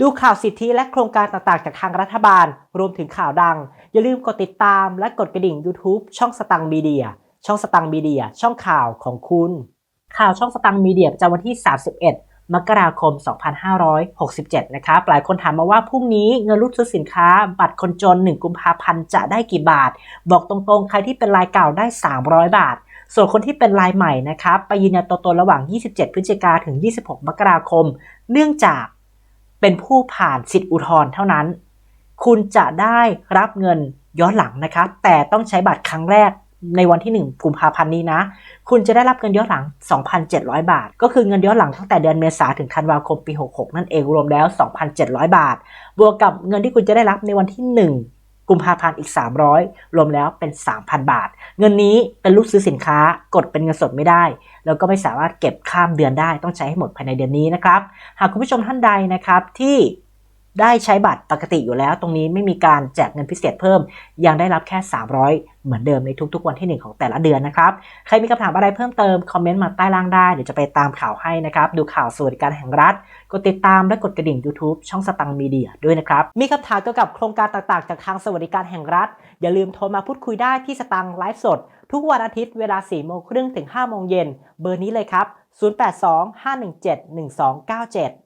ดูข่าวสิทธิและโครงการต่างๆ จากทางรัฐบาล รวมถึงข่าวดัง อย่าลืมกดติดตามและกดกระดิ่ง YouTube ช่องสตังมีเดีย ช่องสตังมีเดีย ช่องข่าวของคุณ ข่าวช่องสตังมีเดียประจำวันที่ 31 มกราคม 2567 นะครับ หลายคนถามมาว่าพรุ่งนี้เงินรูดซื้อสินค้า บัตรคนจน 1 กุมภาพันธ์จะได้กี่บาท บอกตรงๆ ใครที่เป็นรายเก่าได้ 300 บาทส่วนคนที่เป็นรายใหม่นะครับ ไปยืนยันตัวตนระหว่าง 27 พฤศจิกาถึง 26 มกราคม เนื่องจาก เป็นผู้ผ่านสิทธิอุทธรณ์เท่านั้น คุณจะได้รับเงินย้อนหลังนะครับแต่ต้องใช้บัตรครั้งแรกในวันที่ 1กุมภาพันธ์นี้นะ คุณจะได้รับเงินย้อนหลัง 2,700 บาท ก็คือเงินย้อนหลังตั้งแต่เดือนเมษาถึงธันวาคมปี 66 นั่นเองรวมแล้ว 2,700 บาท บวกกับเงินที่คุณจะได้รับในวันที่ 1 กุมภาพันธ์อีก 300 รวมแล้วเป็น 3,000 บาท เงินนี้เป็นรูปซื้อสินค้ากดเป็นเงินสดไม่ได้ แล้วก็ไม่สามารถเก็บข้ามเดือนได้ต้องใช้ให้หมดภายในเดือนนี้นะครับ หากคุณผู้ชมท่านใดนะครับที่ ได้ใช้บัตรปกติอยู่แล้ว ตรงนี้ไม่มีการแจกเงินพิเศษเพิ่ม ยังได้รับแค่ 300 เหมือนเดิมในทุกๆ วันที่ 1 ของแต่ละเดือนนะครับ ใครมีคำถามอะไรเพิ่มเติม คอมเมนต์มาใต้ล่างได้ เดี๋ยวจะไปตามข่าวให้นะครับ ดูข่าวสวัสดิการแห่งรัฐ กดติดตามและกดกระดิ่ง YouTube ช่องสตังมีเดียด้วยนะครับ มีคำถามเกี่ยวกับโครงการต่างๆ จากทางสวัสดิการแห่งรัฐ อย่าลืมโทรมาพูดคุยได้ที่สตังไลฟ์สด ทุกวันอาทิตย์เวลา4โมงครึ่งถึง5โมงเย็นเบอร์นี้เลยครับ 0825171297